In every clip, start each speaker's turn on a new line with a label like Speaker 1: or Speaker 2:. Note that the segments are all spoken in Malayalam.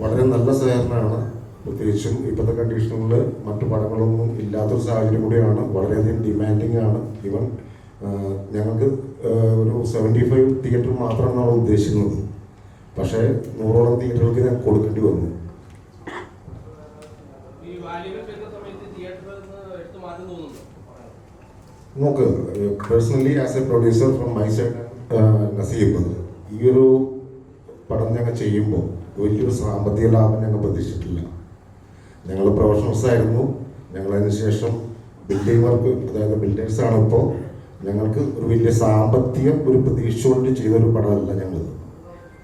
Speaker 1: വളരെ നല്ല സഹകരണമാണ്. പ്രത്യേകിച്ചും ഇപ്പോഴത്തെ കണ്ടീഷനുകളിൽ മറ്റു പടങ്ങളൊന്നും ഇല്ലാത്തൊരു സാഹചര്യം കൂടിയാണ്. വളരെയധികം ഡിമാൻഡിങ് ആണ് ഇവൻ ഞങ്ങൾക്ക് ഒരു സെവന്റി ഫൈവ് തിയേറ്റർ മാത്രമാണ് നമ്മൾ ഉദ്ദേശിക്കുന്നത്. പക്ഷേ നൂറോളം തിയേറ്ററുകൾക്ക് ഞാൻ കൊടുക്കേണ്ടി വന്നു. നോക്ക് personally as a producer from my side Naseeb ഈ ഒരു പടം ഞങ്ങൾ ചെയ്യുമ്പോൾ വലിയൊരു സാമ്പത്തിക ലാഭം ഞങ്ങൾ പ്രതീക്ഷിച്ചിട്ടില്ല. ഞങ്ങൾ പ്രൊഫഷണൽസ് ആയിരുന്നു ഞങ്ങൾ അതിന് ശേഷം ബിൽഡിംഗ് വർക്ക് അതായത് ബിൽഡേഴ്സാണ് ഇപ്പോൾ. ഞങ്ങൾക്ക് ഒരു വലിയ സാമ്പത്തിക ഒരു പ്രതീക്ഷ കൊണ്ട് ചെയ്തൊരു പടമല്ല ഞങ്ങൾ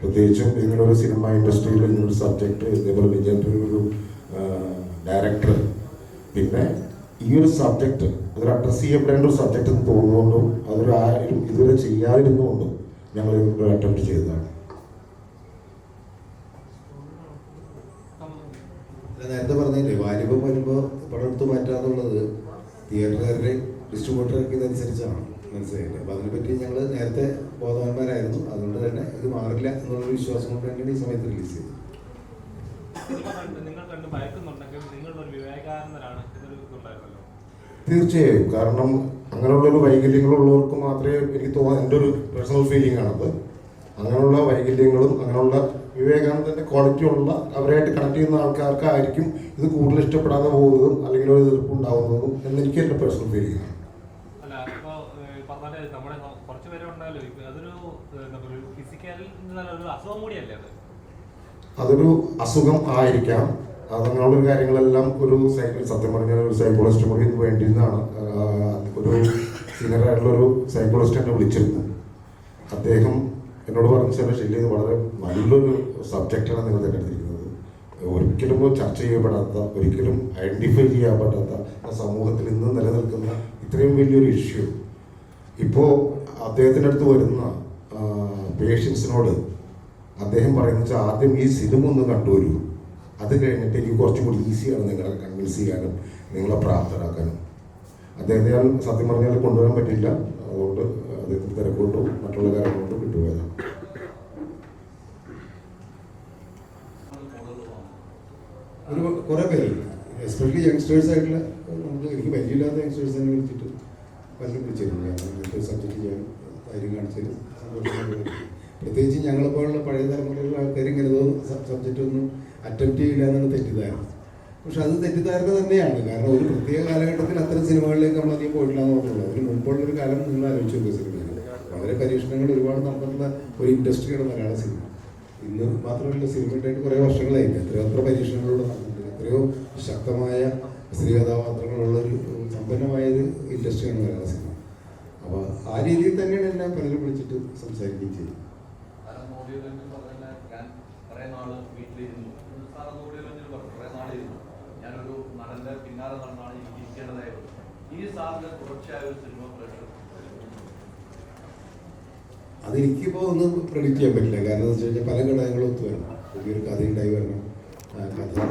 Speaker 1: പ്രത്യേകിച്ചും ഇങ്ങനൊരു സിനിമ ഇൻഡസ്ട്രിയിൽ ഇങ്ങനൊരു സബ്ജക്റ്റ് ഇതേപോലെ വിജയന്റെ ഒരു ഡയറക്ടർ പിന്നെ ഈ ഒരു സബ്ജക്റ്റ് അതൊരു അഡ്രസ് ചെയ്യപ്പെടേണ്ട ഒരു സബ്ജക്റ്റ് എന്ന് തോന്നുന്നുകൊണ്ടും അതൊരു ആരും ഇതുവരെ ചെയ്യാതിരുന്നുകൊണ്ടും ഞങ്ങൾ അറ്റംപ്റ്റ് ചെയ്തതാണ്
Speaker 2: ഞാൻ നേരത്തെ പറഞ്ഞില്ലേ വാലിബം വരുമ്പോൾ മാറ്റുക മാറ്റാന്നുള്ളത് തിയേറ്ററുകാരുടെ ഡിസ്ട്രിബ്യൂട്ടർക്ക് ഇതനുസരിച്ചാണ്. മനസ്സിലായില്ലേ? അപ്പോൾ അതിനെപ്പറ്റി ഞങ്ങൾ നേരത്തെ ബോധവാന്മാരായിരുന്നു. അതുകൊണ്ട് തന്നെ ഇത് മാറില്ല എന്നുള്ളൊരു വിശ്വാസം കൊണ്ട് തന്നെയാണ് ഈ സമയത്ത് റിലീസ് ചെയ്തത്.
Speaker 1: തീർച്ചയായും. കാരണം അങ്ങനെയുള്ളൊരു വൈകല്യങ്ങളുള്ളവർക്ക് മാത്രമേ എനിക്ക് തോന്നാൻ എന്റെ ഒരു പേഴ്സണൽ ഫീലിംഗ് ആണത് അങ്ങനെയുള്ള വൈകല്യങ്ങളും അങ്ങനെയുള്ള വിവേകാനന്ദന്റെ ക്വാളിറ്റി ഉള്ള അവരായിട്ട് കണക്ട് ചെയ്യുന്ന ആൾക്കാർക്കായിരിക്കും ഇത് കൂടുതൽ ഇഷ്ടപ്പെടാതെ പോകുന്നതും അല്ലെങ്കിൽ ഒരു എതിർപ്പ് ഉണ്ടാകുന്നതും എന്നെനിക്ക് എന്റെ പേഴ്സണൽ
Speaker 3: കുറച്ച് പേരെ അതൊരു അസുഖം
Speaker 1: ആയിരിക്കാം. അതങ്ങനെയുള്ള കാര്യങ്ങളെല്ലാം ഒരു സൈക്കിൾ സത്യം പറഞ്ഞാൽ ഒരു സൈക്കോളജിസ്റ്റ് കൂടി വേണ്ടി നിന്നാണ് ഒരു സീനിയർ ആയിട്ടുള്ള ഒരു സൈക്കോളജിസ്റ്റ് എന്നെ വിളിച്ചിരുന്നത്. അദ്ദേഹം എന്നോട് പറഞ്ഞ ചില ശരി ഇത് വളരെ നല്ലൊരു സബ്ജക്റ്റാണ് നിങ്ങൾ തിരഞ്ഞെടുത്തിരിക്കുന്നത്. ഒരിക്കലും ചർച്ച ചെയ്യപ്പെടാത്ത ഒരിക്കലും ഐഡന്റിഫൈ ചെയ്യപ്പെടാത്ത ആ സമൂഹത്തിൽ ഇന്ന് നിലനിൽക്കുന്ന ഇത്രയും വലിയൊരു ഇഷ്യൂ. ഇപ്പോൾ അദ്ദേഹത്തിന്റെ അടുത്ത് വരുന്ന പേഷ്യൻസിനോട് അദ്ദേഹം പറയുന്നത് വെച്ചാൽ ആദ്യം ഈ സിനിമ ഒന്ന് കണ്ടുവരൂ. അത് കഴിഞ്ഞിട്ട് എനിക്ക് കുറച്ചും കൂടി ഈസിയാണ് നിങ്ങളെ കൺവിൻസ് ചെയ്യാനും നിങ്ങളെ പ്രാപ്തരാക്കാനും. അദ്ദേഹത്തെ ഞാൻ സത്യം പറഞ്ഞാൽ കൊണ്ടുവരാൻ പറ്റില്ല. അതുകൊണ്ട് അദ്ദേഹത്തിന് തിരക്കോട്ടും മറ്റുള്ള കാര്യങ്ങളോട്ടും
Speaker 2: ഒരു കുറേ പേരുണ്ട്. എസ്പെഷ്യലി യങ്സ്റ്റേഴ്സ് ആയിട്ടുള്ള നമുക്ക് എനിക്ക് പരിചയമില്ലാത്ത തന്നെ വിളിച്ചിട്ട് പലരും വിളിച്ചിരുന്നു ഇങ്ങനത്തെ സബ്ജക്റ്റ് ചെയ്യാൻ കാര്യം കാണിച്ചത്. പ്രത്യേകിച്ച് ഞങ്ങളെപ്പോലുള്ള പഴയ തലമുറയിലുള്ള ആൾക്കാർ ഇങ്ങനെ സബ്ജക്റ്റ് ഒന്നും അറ്റംപ്റ്റ് ചെയ്യില്ല എന്നാണ് തെറ്റിദ്ധാരണ. പക്ഷെ അത് തെറ്റിദ്ധാരണ തന്നെയാണ്. കാരണം ഒരു പ്രത്യേക കാലഘട്ടത്തിൽ അത്തരം സിനിമകളിലേക്ക് നമ്മൾ അധികം പോയിട്ടില്ല എന്ന് പറഞ്ഞുള്ളൂ അതിന് മുമ്പുള്ളൊരു കാലം നിങ്ങൾ ആലോചിച്ച് നോക്കുക സിനിമയിൽ വളരെ പരീക്ഷണങ്ങൾ ഒരുപാട് നടന്നിട്ടുള്ള ഒരു ഇൻഡസ്ട്രിയാണ് മലയാള സിനിമ. ഇന്ന് മാത്രമല്ല സിനിമയുണ്ടായിട്ട് കുറേ വർഷങ്ങളായില്ല? എത്രയോ അത്ര പരീക്ഷണങ്ങളിലൂടെ നടന്നിട്ടുണ്ട്. എത്രയോ ശക്തമായ സ്ത്രീ കഥാപാത്രങ്ങളുള്ള ഒരു സമ്പന്നമായ ഒരു ഇൻഡസ്ട്രിയാണ് മലയാള സിനിമ. അപ്പോൾ ആ രീതിയിൽ തന്നെയാണ് എന്നെ പലരും വിളിച്ചിട്ട് സംസാരിക്കുകയും ചെയ്തത്.
Speaker 4: ഞാനൊരു ഈ സാറിന് തുടർച്ചയായ ഒരു സിനിമ പ്രേക്ഷകർ
Speaker 2: അതെനിക്കിപ്പോൾ ഒന്നും പ്രെഡിക്റ്റ് ചെയ്യാൻ പറ്റില്ല. കാരണം എന്താ വെച്ച് കഴിഞ്ഞാൽ പല ഘടകങ്ങളും ഒത്തു വരണം പുതിയൊരു കഥയുണ്ടായി വരണം. കഥ